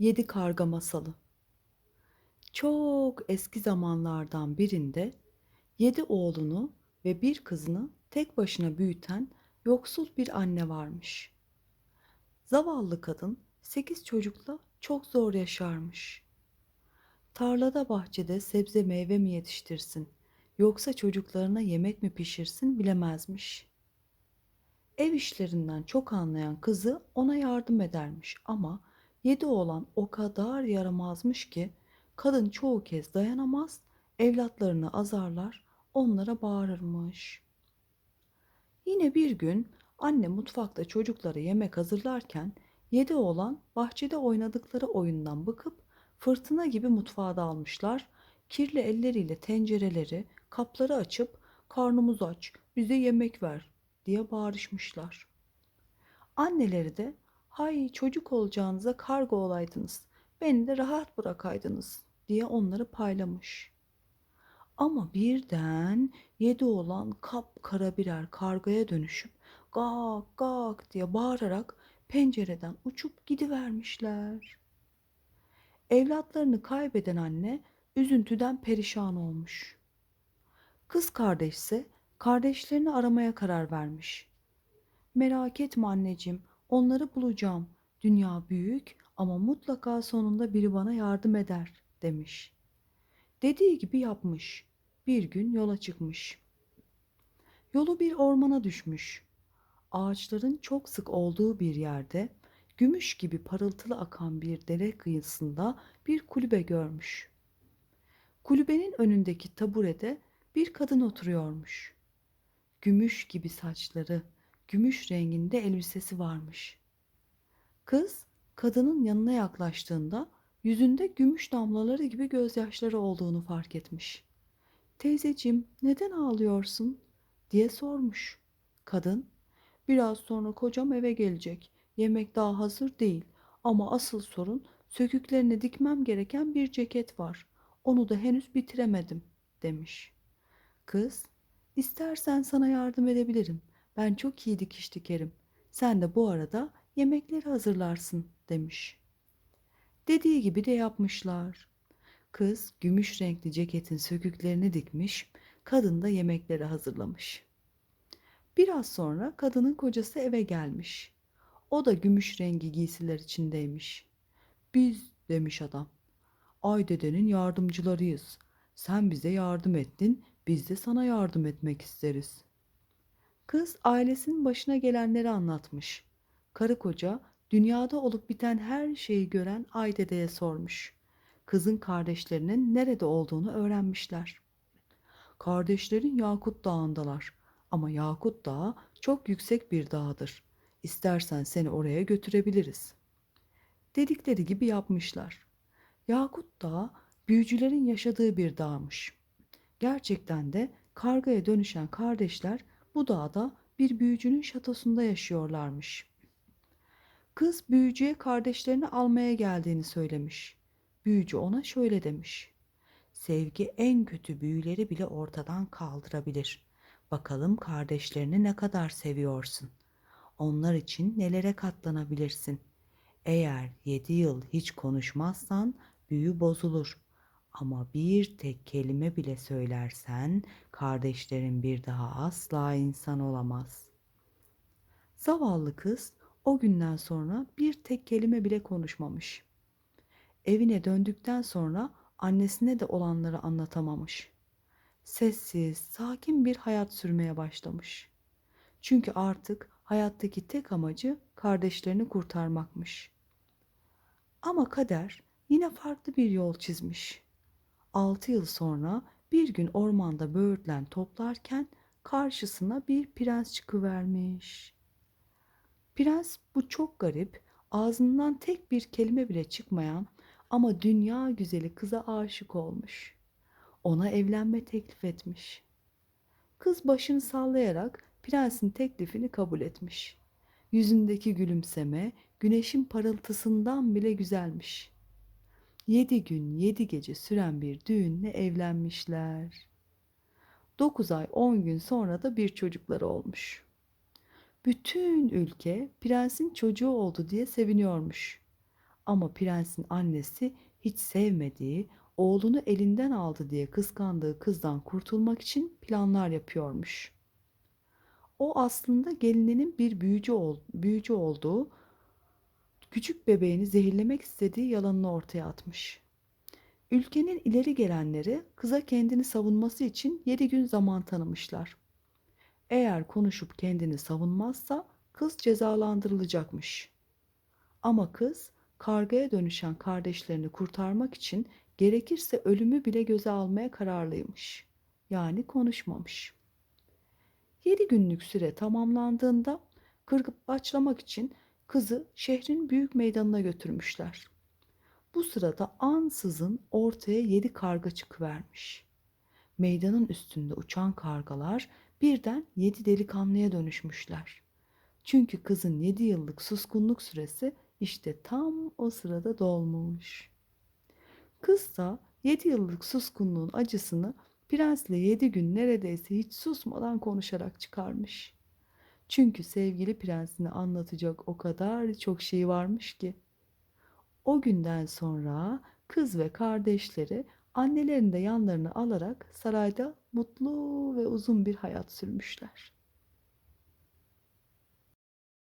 Yedi Karga Masalı Çok eski zamanlardan birinde yedi oğlunu ve bir kızını tek başına büyüten yoksul bir anne varmış. Zavallı kadın sekiz çocukla çok zor yaşarmış. Tarlada bahçede sebze meyve mi yetiştirsin yoksa çocuklarına yemek mi pişirsin bilemezmiş. Ev işlerinden çok anlayan kızı ona yardım edermiş ama yedi oğlan o kadar yaramazmış ki kadın çoğu kez dayanamaz, evlatlarını azarlar, onlara bağırırmış. Yine bir gün anne mutfakta çocuklara yemek hazırlarken yedi oğlan bahçede oynadıkları oyundan bıkıp fırtına gibi mutfağa dalmışlar. Kirli elleriyle tencereleri, kapları açıp karnımız aç, bize yemek ver diye bağırışmışlar. Anneleri de hay çocuk olacağınıza kargo olaydınız, beni de rahat bırakaydınız diye onları paylamış. Ama birden yedi olan kapkara birer kargaya dönüşüp gak gak diye bağırarak pencereden uçup gidivermişler. Evlatlarını kaybeden anne üzüntüden perişan olmuş. Kız kardeş ise kardeşlerini aramaya karar vermiş. Merak etme anneciğim, onları bulacağım. Dünya büyük ama mutlaka sonunda biri bana yardım eder demiş. Dediği gibi yapmış. Bir gün yola çıkmış. Yolu bir ormana düşmüş. Ağaçların çok sık olduğu bir yerde gümüş gibi parıltılı akan bir dere kıyısında bir kulübe görmüş. Kulübenin önündeki taburede bir kadın oturuyormuş. Gümüş gibi saçları, gümüş renginde elbisesi varmış. Kız kadının yanına yaklaştığında yüzünde gümüş damlaları gibi gözyaşları olduğunu fark etmiş. Teyzeciğim neden ağlıyorsun diye sormuş. Kadın biraz sonra kocam eve gelecek. Yemek daha hazır değil ama asıl sorun söküklerine dikmem gereken bir ceket var. Onu da henüz bitiremedim demiş. Kız, istersen sana yardım edebilirim. Ben çok iyi dikiş dikerim. Sen de bu arada yemekleri hazırlarsın demiş. Dediği gibi de yapmışlar. Kız gümüş renkli ceketin söküklerini dikmiş, kadın da yemekleri hazırlamış. Biraz sonra kadının kocası eve gelmiş. O da gümüş rengi giysiler içindeymiş. Biz demiş adam. Ay dedenin yardımcılarıyız. Sen bize yardım ettin, biz de sana yardım etmek isteriz. Kız ailesinin başına gelenleri anlatmış. Karı koca dünyada olup biten her şeyi gören Aydede'ye sormuş. Kızın kardeşlerinin nerede olduğunu öğrenmişler. Kardeşlerin Yakut Dağı'ndalar ama Yakut Dağı çok yüksek bir dağdır. İstersen seni oraya götürebiliriz. Dedikleri gibi yapmışlar. Yakut Dağı büyücülerin yaşadığı bir dağmış. Gerçekten de kargaya dönüşen kardeşler bu dağda bir büyücünün şatosunda yaşıyorlarmış. Kız büyücüye kardeşlerini almaya geldiğini söylemiş. Büyücü ona şöyle demiş. Sevgi en kötü büyüleri bile ortadan kaldırabilir. Bakalım kardeşlerini ne kadar seviyorsun. Onlar için nelere katlanabilirsin. Eğer yedi yıl hiç konuşmazsan büyü bozulur. Ama bir tek kelime bile söylersen kardeşlerin bir daha asla insan olamaz. Zavallı kız o günden sonra bir tek kelime bile konuşmamış. Evine döndükten sonra annesine de olanları anlatamamış. Sessiz, sakin bir hayat sürmeye başlamış. Çünkü artık hayattaki tek amacı kardeşlerini kurtarmakmış. Ama kader yine farklı bir yol çizmiş. Altı yıl sonra bir gün ormanda böğürtlen toplarken karşısına bir prens çıkıvermiş. Prens bu çok garip, ağzından tek bir kelime bile çıkmayan ama dünya güzeli kıza aşık olmuş. Ona evlenme teklif etmiş. Kız başını sallayarak prensin teklifini kabul etmiş. Yüzündeki gülümseme güneşin parıltısından bile güzelmiş. Yedi gün yedi gece süren bir düğünle evlenmişler. Dokuz ay on gün sonra da bir çocukları olmuş. Bütün ülke prensin çocuğu oldu diye seviniyormuş. Ama prensin annesi hiç sevmediği, oğlunu elinden aldı diye kıskandığı kızdan kurtulmak için planlar yapıyormuş. O aslında gelininin bir büyücü, ol, büyücü olduğu, küçük bebeğini zehirlemek istediği yalanını ortaya atmış. Ülkenin ileri gelenleri kıza kendini savunması için 7 gün zaman tanımışlar. Eğer konuşup kendini savunmazsa kız cezalandırılacakmış. Ama kız kargaya dönüşen kardeşlerini kurtarmak için gerekirse ölümü bile göze almaya kararlıymış. Yani konuşmamış. 7 günlük süre tamamlandığında kırbaçlamak için kızı şehrin büyük meydanına götürmüşler. Bu sırada ansızın ortaya yedi karga çıkıvermiş. Meydanın üstünde uçan kargalar birden yedi delikanlıya dönüşmüşler. Çünkü kızın yedi yıllık suskunluk süresi işte tam o sırada dolmuş. Kız da yedi yıllık suskunluğun acısını prensle yedi gün neredeyse hiç susmadan konuşarak çıkarmış. Çünkü sevgili prensine anlatacak o kadar çok şey varmış ki. O günden sonra kız ve kardeşleri annelerini de yanlarına alarak sarayda mutlu ve uzun bir hayat sürmüşler.